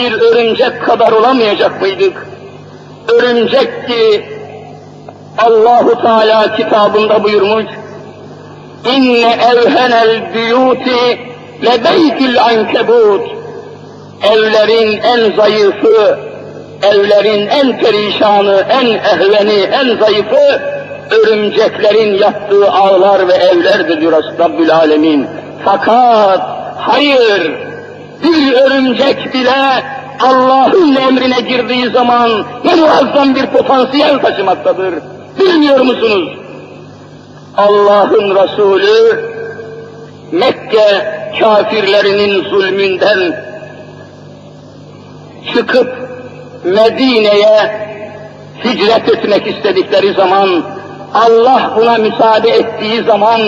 bir örümcek kadar olamayacak mıydık? Örümcek ki Allahu Teala kitabında buyurmuş, İnne evhenel biyuti lebeytil ankebut. Evlerin en zayıfı, evlerin en perişanı, en ehveni, en zayıfı örümceklerin yattığı ağlar ve evlerdir diyor Rabbül Alemin. Fakat hayır, bir örümcek bile Allah'ın emrine girdiği zaman ne muazzam bir potansiyel taşımaktadır. Bilmiyor musunuz? Allah'ın Resulü Mekke kafirlerinin zulmünden çıkıp Medine'ye hicret etmek istedikleri zaman Allah buna müsaade ettiği zaman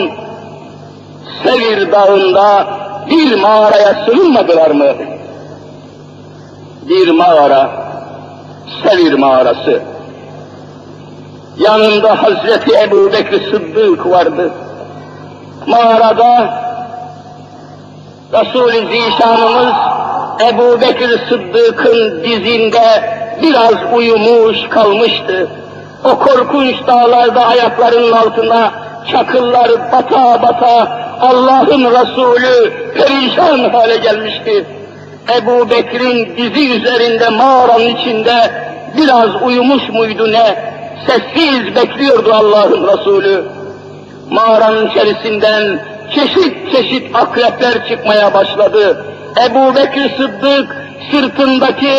Sevir Dağı'nda bir mağaraya sığınmadılar mı? Bir mağara, Sevir mağarası. Yanında Hazreti Ebu Bekir Sıddık vardı. Mağarada Resul-i Zişanımız Ebu Bekir Sıddık'ın dizinde biraz uyumuş kalmıştı. O korkunç dağlarda ayaklarının altına çakıllar bata bata Allah'ın Resulü perişan hale gelmişti. Ebu Bekir'in dizi üzerinde mağaranın içinde biraz uyumuş muydu ne? Sessiz bekliyordu Allah'ın Resulü. Mağaranın içerisinden çeşit çeşit akrepler çıkmaya başladı. Ebu Bekir Sıddık sırtındaki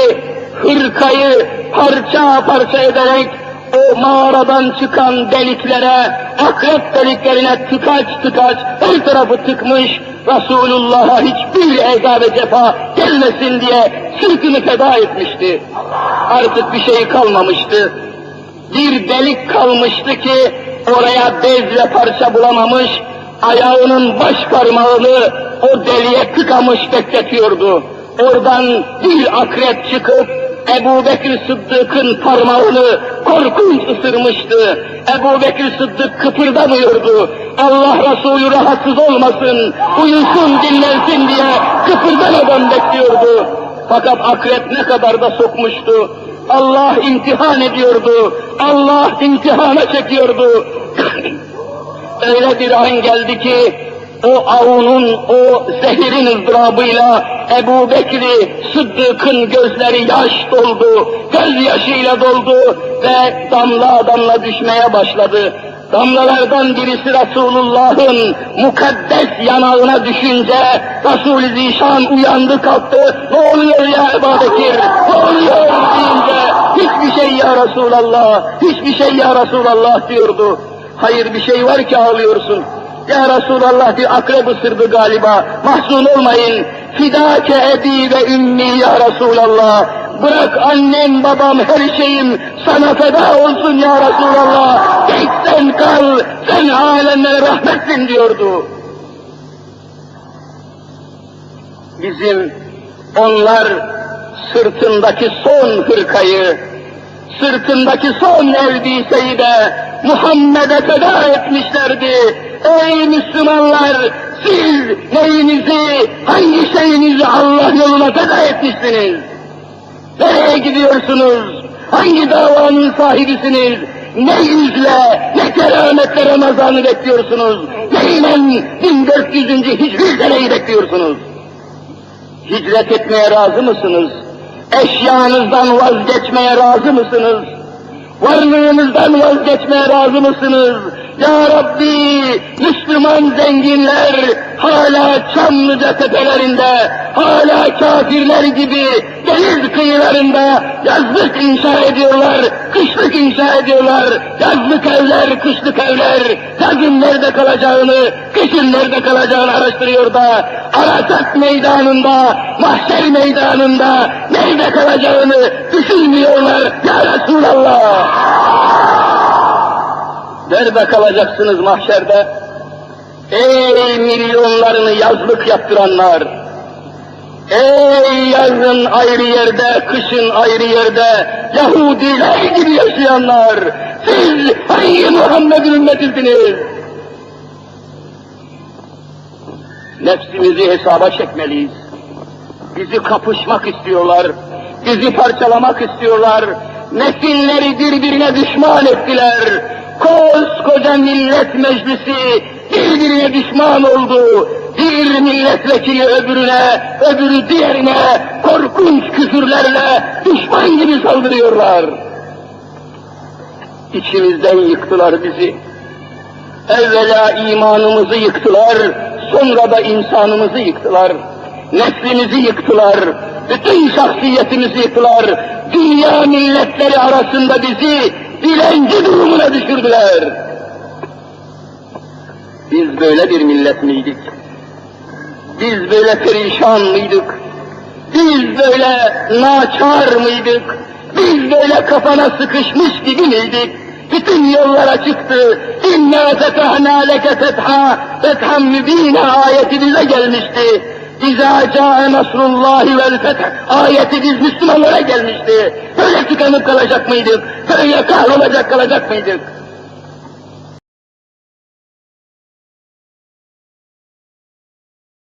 hırkayı parça parça ederek o mağaradan çıkan deliklere, akrep deliklerine tıkaç tıkaç her tarafı tıkmış, Resulullah'a hiçbir eza ve cefa gelmesin diye sırtını feda etmişti. Artık bir şey kalmamıştı. Bir delik kalmıştı ki oraya bez ve parça bulamamış, ayağının baş parmağını o deliğe tıkamış bekletiyordu. Oradan bir akrep çıkıp Ebu Bekir Sıddık'ın parmağını korkunç ısırmıştı. Ebu Bekir Sıddık kıpırdamıyordu. Allah Resulü rahatsız olmasın, uyusun dinlensin diye kıpırdamadan bekliyordu. Fakat akrep ne kadar da sokmuştu. Allah imtihan ediyordu. Allah imtihana çekiyordu. Öyle bir an geldi ki o avunun, o zehirin ızdırabıyla Ebu Bekir'i Sıddık'ın gözleri yaş doldu, gözyaşıyla doldu ve damla damla düşmeye başladı. Damlalardan birisi Resulullah'ın mukaddes yanağına düşünce Resul-i Zişan uyandı kalktı. Ne oluyor ya Ebu Bekir? Ne oluyor deyince hiçbir şey ya Resulallah, hiçbir şey ya Resulallah diyordu. Hayır bir şey var ki ağlıyorsun. Ya Resulallah bir akrep ısırdı galiba. Mahzun olmayın. Fidake ebi ve ümmi ya Resulallah. Bırak annem babam her şeyim sana feda olsun ya Resulallah. Git sen kal, sen alemlere rahmetsin diyordu. Bizim onlar sırtındaki son hırkayı, sırtındaki son elbiseyi de Muhammed'e feda etmişlerdi. Ey Müslümanlar! Siz neyinizi, hangi şeyinizi Allah yoluna feda etmişsiniz? Nereye gidiyorsunuz? Hangi davanın sahibisiniz? Ne yüzle, ne kerametle Ramazan'ı bekliyorsunuz? Neyle 1400. hicri seneyi bekliyorsunuz? Hicret etmeye razı mısınız? Eşyanızdan vazgeçmeye razı mısınız? Varlığınızdan vazgeçmeye razı mısınız? Ya Rabbi, Müslüman zenginler hala Çamlıca tepelerinde, hala kafirler gibi deniz kıyılarında yazlık inşa ediyorlar, kışlık inşa ediyorlar, yazlık evler, kışlık evler, yazın nerede kalacağını, kışın nerede kalacağını araştırıyor da, Arasat meydanında, mahşer meydanında nerede kalacağını düşünmüyorlar ya Resulallah. Nerede kalacaksınız mahşerde? Ey milyonlarını yazlık yaptıranlar! Ey yazın ayrı yerde, kışın ayrı yerde, Yahudiler gibi yaşayanlar! Siz hangi Muhammed'in ümmetisiniz? Nefsimizi hesaba çekmeliyiz. Bizi kapışmak istiyorlar. Bizi parçalamak istiyorlar. Nesilleri birbirine düşman ettiler. Koskoca millet meclisi birbirine düşman oldu. Bir milletvekili öbürüne, öbürü diğerine korkunç küfürlerle düşman gibi saldırıyorlar. İçimizden yıktılar bizi. Evvela imanımızı yıktılar, sonra da insanımızı yıktılar. Neslimizi yıktılar, bütün şahsiyetimizi yıktılar. Dünya milletleri arasında bizi dilenci durumuna düşürdüler. Biz böyle bir millet miydik? Biz böyle perişan mıydık? Biz böyle naçar mıydık? Biz böyle kafana sıkışmış gibi miydik? Bütün yollara çıktı. İnna fetahna leke fetha, fethan mübine ayeti bize gelmişti. İzâ câe nasrullâhi vel feth ayeti biz Müslümanlara gelmişti. Böyle tıkanıp kalacak mıydık? Böyle kahrolacak kalacak mıydık?